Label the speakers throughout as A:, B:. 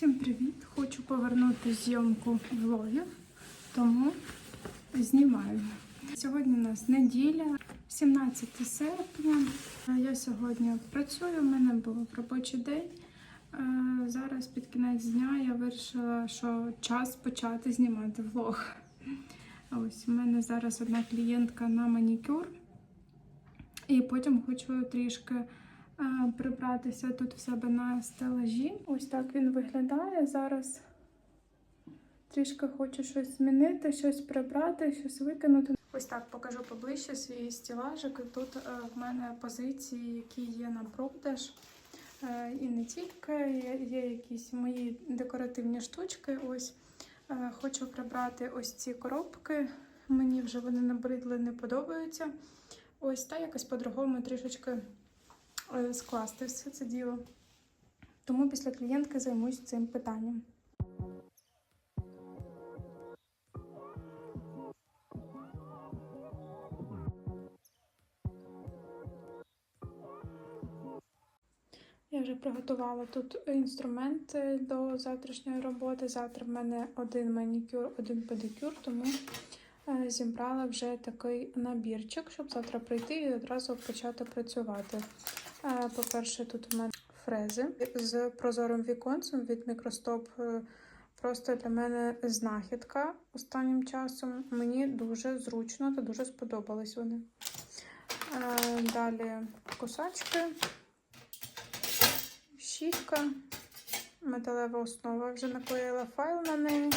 A: Всім привіт! Хочу повернути зйомку влогів, тому знімаю. Сьогодні у нас неділя, 17 серпня. Я сьогодні працюю, у мене був робочий день. Е, Зараз під кінець дня я вирішила, що час почати знімати влог. Ось у мене зараз одна клієнтка на манікюр. І потім хочу трішки е, прибратися тут в себе на стелажі. Ось так він виглядає. Зараз трішки хочу щось змінити, щось прибрати, щось викинути. Ось так покажу поближче свій стілажик. Тут е, в мене позиції, які є на продаж. Е, І не тільки є, якісь мої декоративні штучки. Ось е, хочу прибрати ось ці коробки. Мені вже вони набридли, не подобаються. Ось та якось по-другому трішечки е, скласти все це діло. Тому після клієнтки займусь цим питанням. Я вже приготувала тут інструменти до завтрашньої роботи. Завтра в мене один манікюр, один педикюр, тому е, зібрала вже такий набірчик, щоб завтра прийти і одразу почати працювати. Е, По-перше, тут в мене фрези з прозорим віконцем від мікростоп. Е, Просто для мене знахідка останнім часом. Мені дуже зручно та дуже сподобались вони. Е, Далі кусачки, щітка, металева основа. Вже наклеїла файл на неї, е,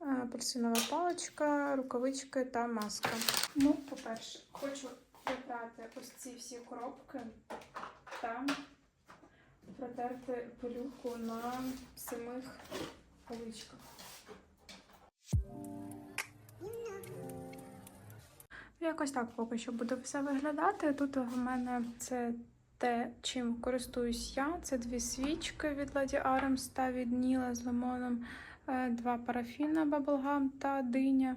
A: апельсинова паличка, рукавички та маска. Ну, по-перше, хочу прибрати ось ці всі коробки та протерти пилюку на самих поличках. Якось так поки що буде все виглядати. Тут в мене це те, чим користуюсь я. Це дві свічки від Lady Arms та від Ніла з лимоном, два парафіна Bubblegum та диня,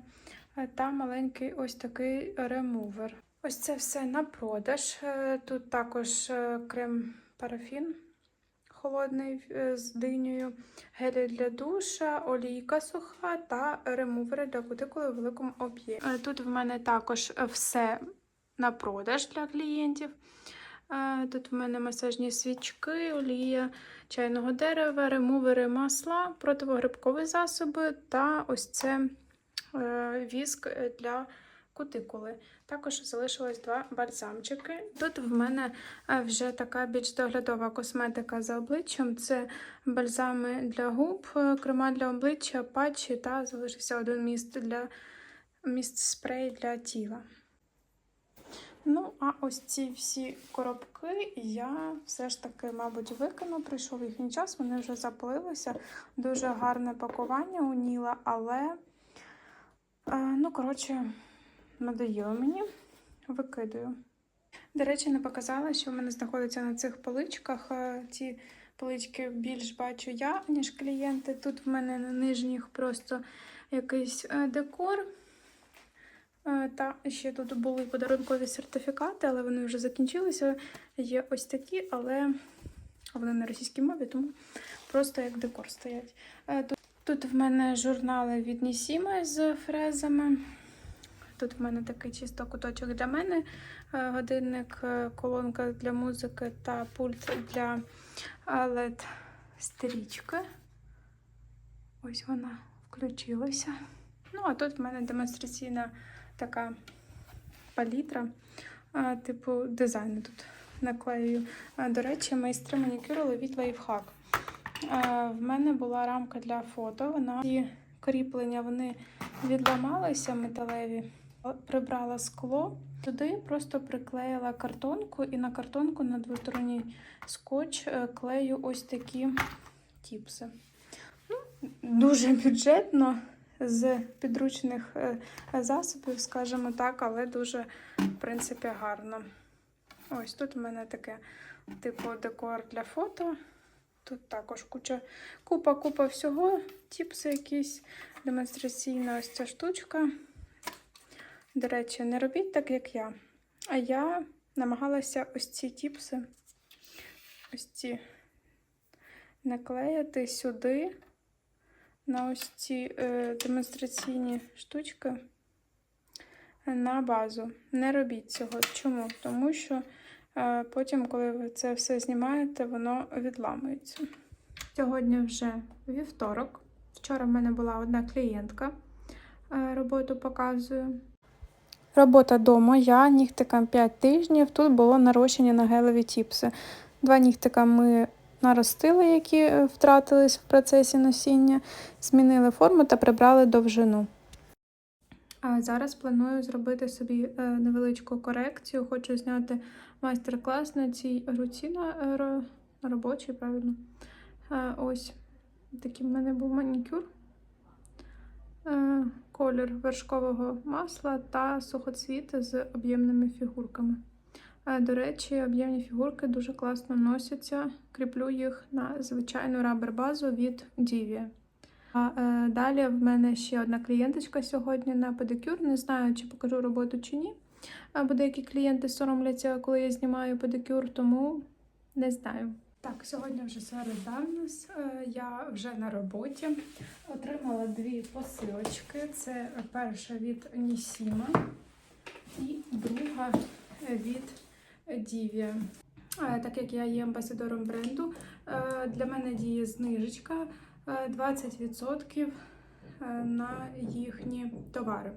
A: е, та маленький ось такий ремувер. Ось це все на продаж. Е, Тут також е, крем парафін холодний е, з динею, гелі для душа, олійка суха та ремувери для кутикули в великому об'ємі. Е, Тут в мене також все на продаж для клієнтів. Тут в мене масажні свічки, олія чайного дерева, ремувери масла, противогрибкові засоби та ось це е, віск для кутикули. Також залишилось два бальзамчики. Тут в мене е, вже така більш доглядова косметика за обличчям. Це бальзами для губ, е, крема для обличчя, патчі та залишився один міст для міст спрей для тіла. Ну, а ось ці всі коробки я все ж таки, мабуть, викину. Прийшов їхній час, вони вже запалилися. Дуже гарне пакування у Ніла, але, е, ну, коротше, надоїло мені, викидаю. До речі, не показала, що в мене знаходиться на цих поличках. Е, Ці полички більш бачу я, ніж клієнти. Тут в мене на нижніх просто якийсь е, декор. Е, Та ще тут були подарункові сертифікати, але вони вже закінчилися. Є ось такі, але вони на російській мові, тому просто як декор стоять. Е, Тут, тут в мене журнали від Нісіма з фрезами. Тут в мене такий чисто куточок для мене, е, годинник, колонка для музики та пульт для led стрічки. Ось вона включилася. Ну, а тут в мене демонстраційна така палітра, типу дизайну тут наклею. До речі, майстри манікюру ловіть лайфхак. В мене була рамка для фото. Вона ці кріплення вони відламалися металеві. Прибрала скло. Туди просто приклеїла картонку, і на картонку на двосторонній скотч е, клею ось такі тіпси. Ну, дуже бюджетно з підручних е, засобів, скажімо так, але дуже, в принципі, гарно. Ось тут у мене таке, типу, декор для фото. Тут також куча, купа, купа всього, тіпси якісь, демонстраційна ось ця штучка. До речі, не робіть так, як я. А я намагалася ось ці тіпси, ось ці наклеїти сюди на ось ці е, демонстраційні штучки на базу. Не робіть цього. Чому? Тому що е, потім, коли ви це все знімаєте, воно відламується. Сьогодні вже вівторок. Вчора в мене була одна клієнтка. Е, роботу показую. Робота дома. Я нігтикам 5 тижнів. Тут було нарощення на гелеві тіпси. Два нігтика ми наростили, які е, втратились в процесі носіння, змінили форму та прибрали довжину. А зараз планую зробити собі е, невеличку корекцію. Хочу зняти майстер-клас на цій руці на, е, робочій, правильно. Ось такий в мене був манікюр. Колір вершкового масла та сухоцвіт з об'ємними фігурками. До речі, об'ємні фігурки дуже класно носяться. Кріплю їх на звичайну рабер-базу від Divia. А е, далі в мене ще одна клієнточка сьогодні на педикюр. Не знаю, чи покажу роботу чи ні. Бо деякі клієнти соромляться, коли я знімаю педикюр, тому не знаю. Так, сьогодні вже середа в нас. Е, Я вже на роботі. Отримала дві посилочки. Це перша від Нісіма і друга від Дівія. Так як я є амбасадором бренду, е, для мене діє знижечка е, 20% е, на їхні товари.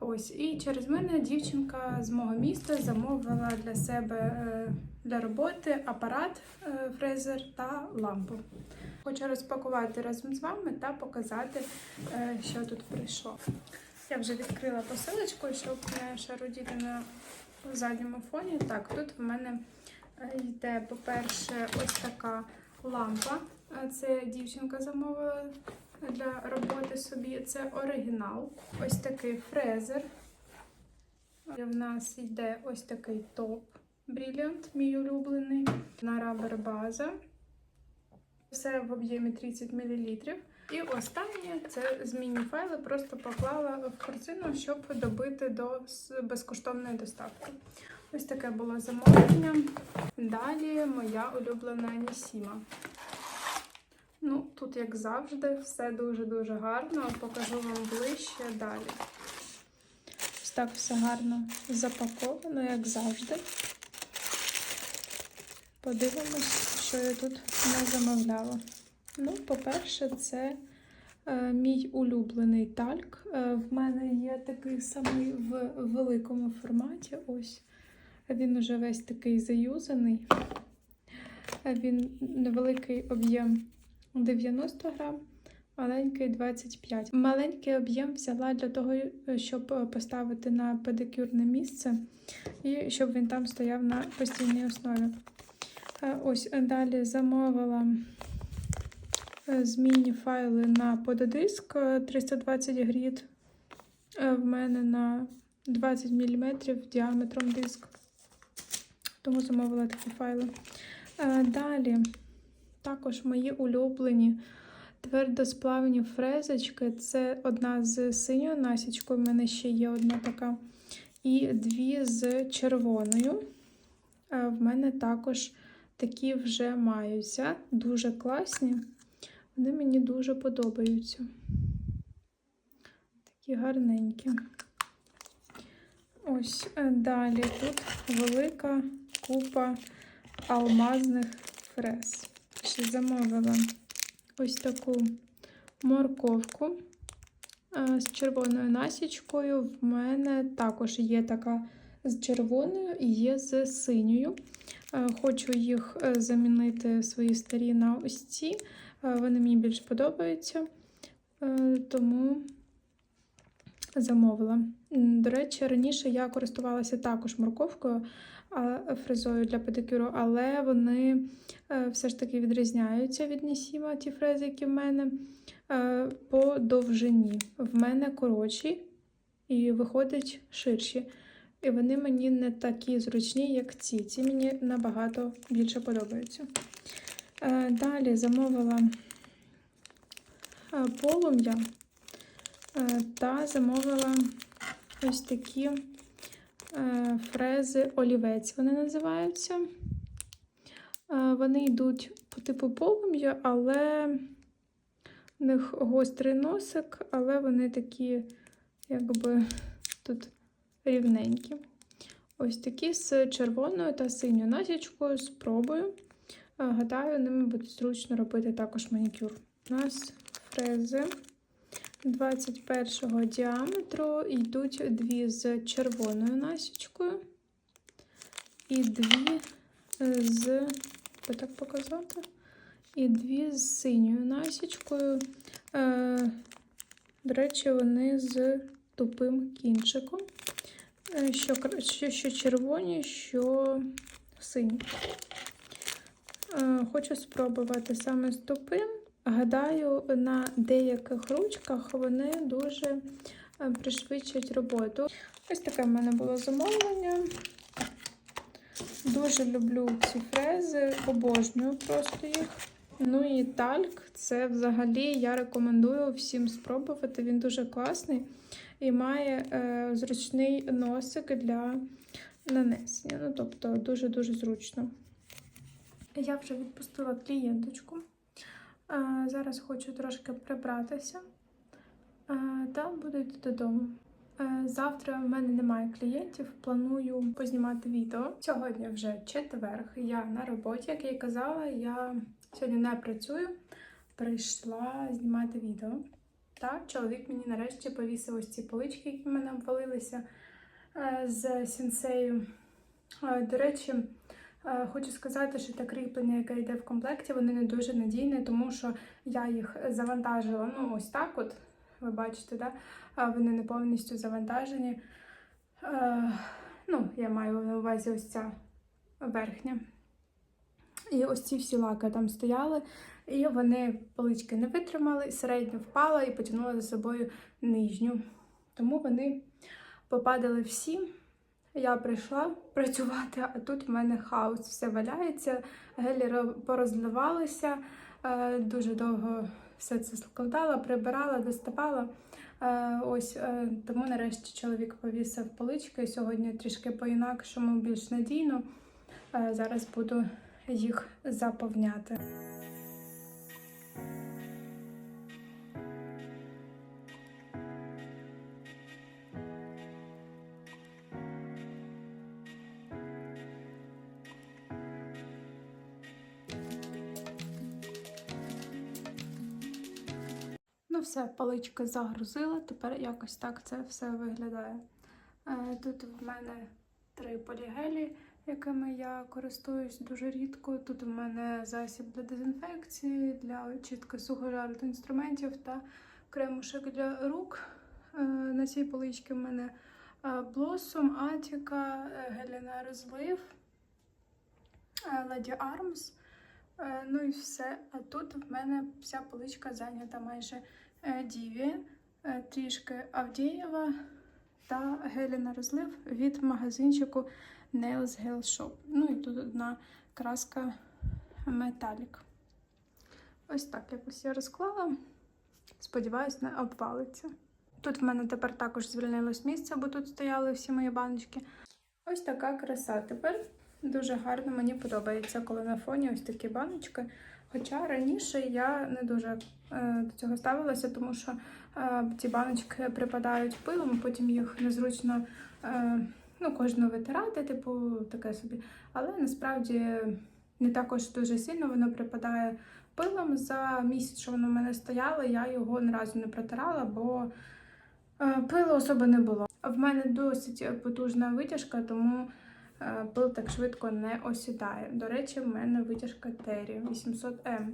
A: Ось, і через мене дівчинка з мого міста замовила для себе е, для роботи апарат е, фрезер та лампу. Хочу розпакувати разом з вами та показати, е, що тут прийшло. Я вже відкрила посилочку, щоб не шарудіти на задньому фоні. Так, тут в мене е, йде, по-перше, ось така лампа. Е, Це дівчинка замовила для роботи собі. Це оригінал. Ось такий фрезер. І В нас йде ось такий топ Brilliant, мій улюблений. На рабер база. Все в об'ємі 30 мл. І останнє це змінні файли, просто поклала в корзину, щоб добити до безкоштовної доставки. Ось таке було замовлення. Далі моя улюблена Нісіма. Ну, тут, як завжди, все дуже-дуже гарно. Покажу вам ближче далі. Ось так все гарно запаковано, як завжди. Подивимось, що я тут не замовляла. Ну, по-перше, це е, мій улюблений тальк. Е, в мене є такий самий в великому форматі. Ось він уже весь такий заюзаний. Е, Він невеликий об'єм 90 грам, маленький 25. Маленький об'єм взяла для того, е, щоб е, поставити на педикюрне місце і щоб він там стояв на постійній основі. Ось далі замовила змінні файли на пододиск е, 320 гріт. Е, В мене на 20 мм діаметром диск. Тому замовила такі файли. Е, Далі також мої улюблені твердосплавні фрезочки. Це одна з синьою насічкою, в мене ще є одна така. І дві з червоною. Е, В мене також такі вже маються. Дуже класні. Вони мені дуже подобаються. Такі гарненькі. Ось е, далі тут велика купа алмазних фрез. Ще замовила ось таку морковку е, з червоною насічкою. В мене також є така з червоною і є з синьою. Е, Хочу їх замінити свої старі на ось ці. Е, Вони мені більш подобаються, Е, тому замовила. До речі, раніше я користувалася також морковкою фрезою для педикюру, але вони е, все ж таки відрізняються від Нісіма, ті фрези, які в мене, по довжині. В мене коротші і виходить ширші. І вони мені не такі зручні, як ці. Ці мені набагато більше подобаються. Е, Далі замовила е, полум'я е, та замовила ось такі фрези олівець. Вони називаються. Вони йдуть по типу полум'я, але в них гострий носик, але вони такі, якби тут рівненькі. Ось такі з червоною та синьою насічкою. Спробую. Е, Гадаю, ними буде зручно робити також манікюр. У нас фрези 21 діаметру йдуть дві з червоною насічкою і дві з, так показати, і дві з синьою насічкою. Е, До речі, вони з тупим кінчиком. Е, що, що червоні, що сині. Е, Хочу спробувати саме з тупим. Гадаю, на деяких ручках вони дуже е, пришвидшать роботу. Ось таке в мене було замовлення. Дуже люблю ці фрези, обожнюю просто їх. Ну і тальк, це взагалі я рекомендую всім спробувати. Він дуже класний і має е, зручний носик для нанесення. Ну, тобто дуже-дуже зручно. Я вже відпустила клієнточку. Е, зараз хочу трошки прибратися е, та буду йти додому. Е, Завтра в мене немає клієнтів, планую познімати відео. Сьогодні вже четверг. Я на роботі, як я і казала, я сьогодні не працюю, прийшла знімати відео. Та чоловік мені нарешті повісив ось ці полички, які в мене обвалилися з сінсею. До речі, хочу сказати, що те кріплення, яке йде в комплекті, вони не дуже надійні, тому що я їх завантажила ну, ось так от. Ви бачите, да? вони не повністю завантажені. Е, ну, я маю на увазі ось ця верхня. І ось ці всі лаки там стояли, і вони полички не витримали, середньо впала і потягнула за собою нижню. Тому вони попадали всі. Я прийшла працювати, а тут в мене хаос, все валяється, гелі ро- порозливалися, е, дуже довго все це складала, прибирала, доставала. Е, Ось е, тому нарешті чоловік повісив полички. Сьогодні трішки по-інакшому, більш надійно. Зараз буду їх заповняти. Все, палички загрузила. Тепер якось так це все виглядає. Е, Тут в мене три полігелі, якими я користуюсь дуже рідко. Тут в мене засіб для дезінфекції, для чітко сухожарних інструментів та кремушек для рук. Е, На цій поличці в мене Блосом, Атіка, е, розлив, Lady Arms. Е, Ну і все. А тут в мене вся поличка зайнята майже Діві, е, трішки Авдієва та гелі на розлив від магазинчику Nails Gel Shop. Ну і тут одна краска Metallic. Ось так якось я розклала. Сподіваюсь, не обвалиться. Тут в мене тепер також звільнилось місце, бо тут стояли всі мої баночки. Ось така краса. Тепер дуже гарно мені подобається, коли на фоні ось такі баночки. Хоча раніше я не дуже е, до цього ставилася, тому що е, ці баночки припадають пилом, потім їх незручно е, ну, кожну витирати, типу таке собі. Але насправді не також дуже сильно воно припадає пилом. За місяць, що воно в мене стояло, я його ні разу не протирала, бо пилу особо не було. В мене досить потужна витяжка, тому пил так швидко не осідає. До речі, в мене витяжка Террі 800М.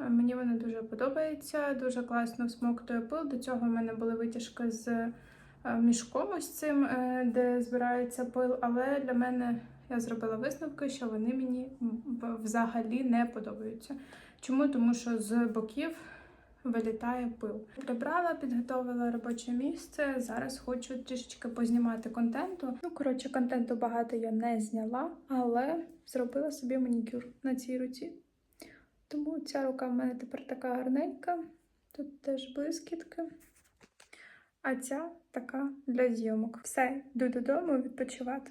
A: Е, Мені вона дуже подобається, дуже класно всмоктує пил. До цього в мене були витяжки з е, мішком ось цим, е, де збирається пил, але для мене я зробила висновки, що вони мені взагалі не подобаються. Чому? Тому що з боків вилітає пил. Прибрала, підготовила робоче місце. Зараз хочу трішечки познімати контенту. Ну, коротше, контенту багато я не зняла, але зробила собі манікюр на цій руці. Тому ця рука в мене тепер така гарненька. Тут теж блискітки. А ця така для зйомок. Все, йду додому відпочивати.